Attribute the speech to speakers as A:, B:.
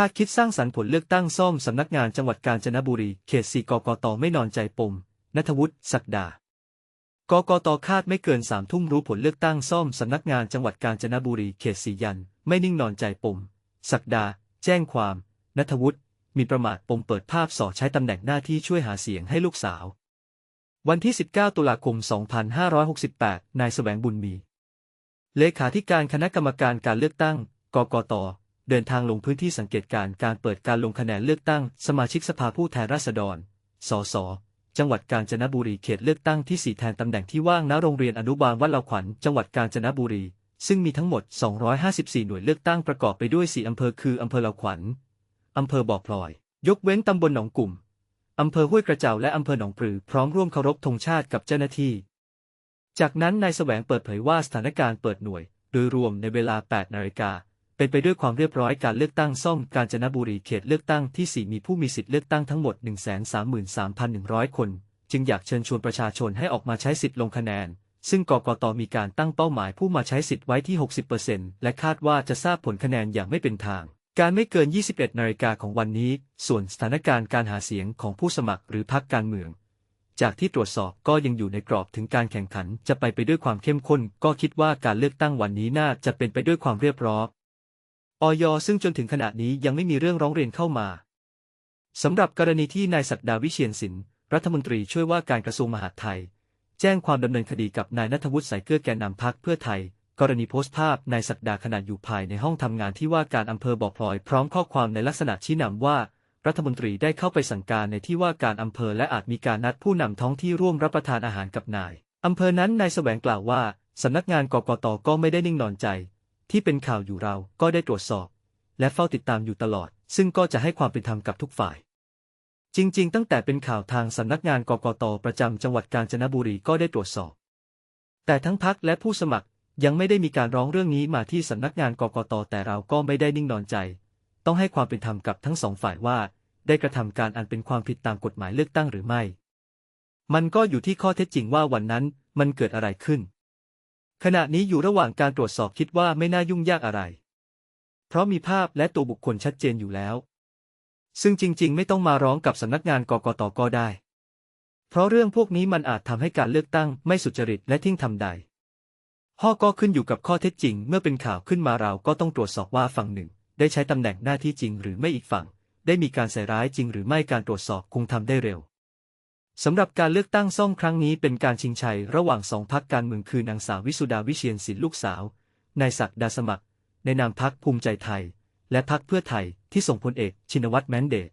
A: คาดคิดสร้างสรรค์ผลเลือกตั้งซ่อมสำนักงานจังหวัดกาญจนบุรี เขตสี่กกตไม่นอนใจปมนัทวุฒิศักดากกตคาดไม่เกินสามทุ่มรู้ผลเลือกตั้งซ่อมสำนักงานจังหวัดกาญจนบุรีเขตสียัน ไม่นิ่งนอนใจปมศักดา แจ้งความ นัทวุฒิมีประมาทปมเปิดภาพสอใช้ตำแหน่งหน้าที่ช่วยหาเสียงให้ลูกสาว วันที่ 19 ตุลาคม 2568 นายแสวงบุญมี เลขาธิการคณะกรรมการการเลือกตั้ง กกต เดินทางลงพื้นที่สังเกตการณ์การเปิดการลงคะแนนเลือกตั้ง สมาชิกสภาผู้แทนราษฎร สส จังหวัดกาญจนบุรีเขตเลือกตั้งที่ 4 แทนตำแหน่งที่ว่างณโรงเรียนอนุบาลวัดเหลาขวัญ จังหวัดกาญจนบุรี ซึ่งมีทั้งหมด 254 หน่วยเลือกตั้งประกอบไปด้วย 4 อำเภอคืออำเภอเหลาขวัญอำเภอบ่อพลอย ยกเว้นตำบลหนองกลุ่มอำเภอห้วยกระเจ้าและอำเภอหนองปลือพร้อมร่วมเคารพธงชาติกับเจ้าหน้าที่ จากนั้นนายแสวงเปิดเผยว่าสถานการณ์เปิดหน่วย โดยรวมในเวลา 8 นาฬิกา เป็นไปด้วยความเรียบร้อยการเลือกตั้งซ่อมกาญจนบุรีเขตเลือกตั้งที่ 4 มีผู้มีสิทธิ์เลือกตั้งทั้งหมด 133,100 คน จึงอยากเชิญชวนประชาชนให้ออกมาใช้สิทธิ์ลงคะแนน ซึ่งกกตมีการตั้งเป้าหมายผู้มาใช้สิทธิ์ไว้ที่ 60%และคาดว่าจะทราบผลคะแนนอย่างไม่เป็นทาง การไม่เกิน 21 นาฬิกาของวันนี้ ส่วนสถานการณ์การหาเสียงของผู้สมัครหรือพรรคการเมือง จากที่ตรวจสอบก็ยังอยู่ในกรอบถึงการแข่งขันจะไปไปด้วยความเข้มข้น ก็คิดว่าการเลือกตั้งวันนี้น่าจะเป็นไปด้วยความเรียบร้อย อยซึ่งจนถึงขณะนี้ยังไม่มีเรื่องร้องเรียนเข้ามาสำหรับกรณีที่นายศักดาวิเชียนสินรัฐมนตรีช่วยว่าการกระทรวงมหาดไทย แจ้งความดำเนินคดีกับนายนัทวุฒิสายเกลือแกนนำพักเพื่อไทย กรณีโพสต์ภาพนายศักดาขณะอยู่ภายในห้องทำงานที่ว่าการอำเภอบ่อพลอยพร้อมข้อความในลักษณะชี้นำว่า รัฐมนตรีได้เข้าไปสั่งการในที่ว่าการอำเภอและอาจมีการนัดผู้นำท้องที่ร่วมรับประทานอาหารกับนายอำเภอนั้นนายแสวงกล่าวว่าสำนักงานกกตก็ไม่ได้นิ่งนอนใจ ที่เป็นข่าวอยู่เราก็ได้ตรวจสอบ และเฝ้าติดตามอยู่ตลอด ซึ่งก็จะให้ความเป็นธรรมกับทุกฝ่าย จริง ๆ ตั้งแต่เป็นข่าวทางสำนักงานกกตประจำจังหวัดกาญจนบุรีก็ได้ตรวจสอบ แต่ทั้งพักและผู้สมัครยังไม่ได้มีการร้องเรื่องนี้มาที่สำนักงานกกตแต่เราก็ไม่ได้นิ่งนอนใจ ต้องให้ความเป็นธรรมกับทั้งสองฝ่ายว่า ได้กระทำการอันเป็นความผิดตามกฎหมายเลือกตั้งหรือไม่ มันก็อยู่ที่ข้อเท็จจริงว่าวันนั้นมันเกิดอะไรขึ้น ขณะนี้อยู่ระหว่างการตรวจสอบคิดว่าไม่น่ายุ่งยากอะไร เพราะมีภาพและตัวบุคคลชัดเจนอยู่แล้ว ซึ่งจริง ๆ ไม่ต้องมาร้องกับสำนักงานกกตก็ได้ เพราะเรื่องพวกนี้มันอาจทำให้การเลือกตั้งไม่สุจริตและทิ้งทำใดข้อก็ขึ้นอยู่กับข้อเท็จจริง เมื่อเป็นข่าวขึ้นมาเราก็ต้องตรวจสอบว่าฝั่งหนึ่ง ได้ใช้ตำแหน่งหน้าที่จริงหรือไม่อีกฝั่ง ได้มีการใส่ร้ายจริงหรือไม่การตรวจสอบคงทำได้เร็ว สำหรับการเลือกตั้งซ่อมครั้งนี้เป็นการชิงชัยระหว่างสองพักการเมืองคือนางสาววิสุดาวิเชียนศิลป์ลูกสาว นายศักดาสมัคร ในนามพักภูมิใจไทย และพักเพื่อไทยที่ส่งพลเอกชินวัตรแมนเดต